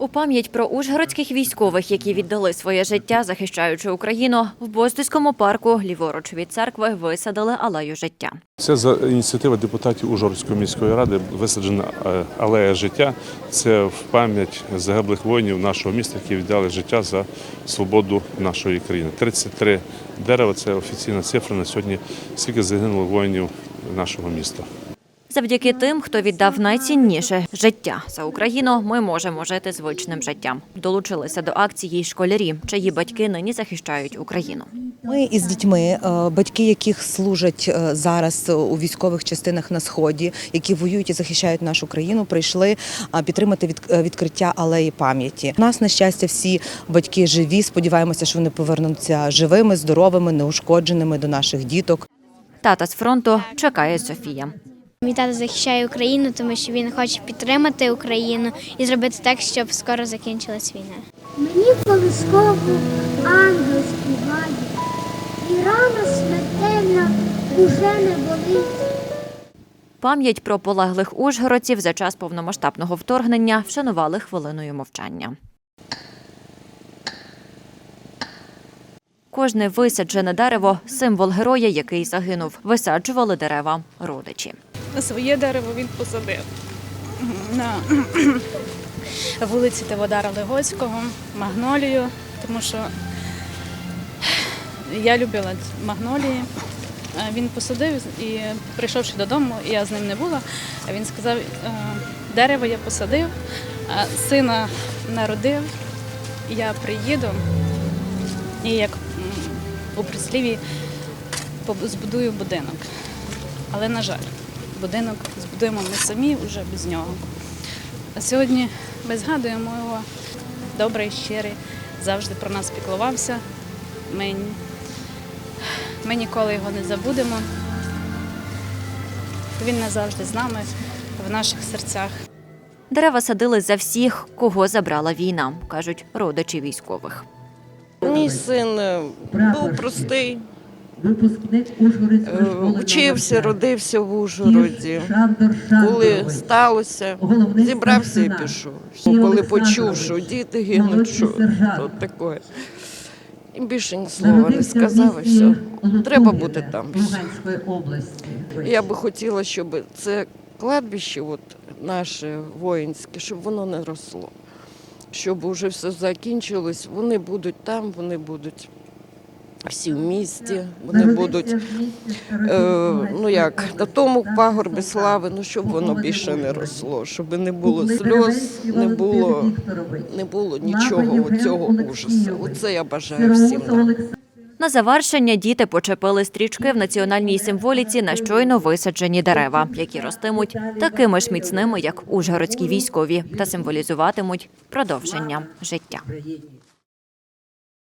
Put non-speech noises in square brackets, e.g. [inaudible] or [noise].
У пам'ять про ужгородських військових, які віддали своє життя, захищаючи Україну, в Боздуському парку ліворуч від церкви висадили алею життя. Це за ініціативи депутатів Ужгородської міської ради висаджена е, алея життя. Це в пам'ять загиблих воїнів нашого міста, які віддали життя за свободу нашої країни. 33 дерева це офіційна цифра на сьогодні. Скільки загинуло воїнів нашого міста. Завдяки тим, хто віддав найцінніше життя за Україну, ми можемо жити звичним життям. Долучилися до акції й школярі, чиї батьки нині захищають Україну. Ми із дітьми, е, батьки яких служать е, зараз у військових частинах на сході, які воюють і захищають нашу країну, прийшли а, підтримати від- е, відкриття алеї пам'яті. У нас на щастя всі батьки живі. Сподіваємося, що вони повернуться живими, здоровими, неушкодженими до наших діток. Тата з фронту чекає Софія. Мій тато захищає Україну, тому що він хоче підтримати Україну і зробити так, щоб скоро закінчилась війна. Мені колискову ангел співає, і рана смертельна уже не болить. Пам'ять про полеглих ужгородців за час повномасштабного вторгнення вшанували хвилиною мовчання. Кожне висаджене дерево символ героя, який загинув. Висаджували дерева родичі. Своє дерево він посадив на [clears throat] вулиці Теводара Легоцького, магнолію, тому що я любила магнолії. Він посадив і прийшовши додому, я з ним не була. Він сказав, «Е, дерево я посадив, сина народив, я приїду і як у присліві поб- збудую будинок. Але, на жаль, будинок збудуємо ми самі вже без нього. А сьогодні ми згадуємо його добрий, щирий, завжди про нас піклувався. Ми, ми ніколи його не забудемо. Він назавжди з нами в наших серцях. Дерева садили за всіх, кого забрала війна, кажуть родичі військових. Мій син е, був простий, Випускник е, Ужгородської школи вчився, родився в. Ужгороді. Коли сталося, зібрався і пішов. Коли почув, що діти гинуть, що то таке. І більше ні слова не сказав, і все. Треба бути там. Я би хотіла, щоб це кладбище, от наше воїнське, щоб воно не росло. Щоб вже все закінчилось, вони будуть там, вони будуть всі в місті, вони будуть Е, ну як на тому пагорбі слави, ну щоб воно більше не росло, щоб не було сльоз, не було, не було нічого цього ужасу. Оце я бажаю всім нам. На завершення діти почепили стрічки в національній символіці на щойно висаджені дерева, які ростимуть такими ж міцними, як ужгородські військові, та символізуватимуть продовження життя.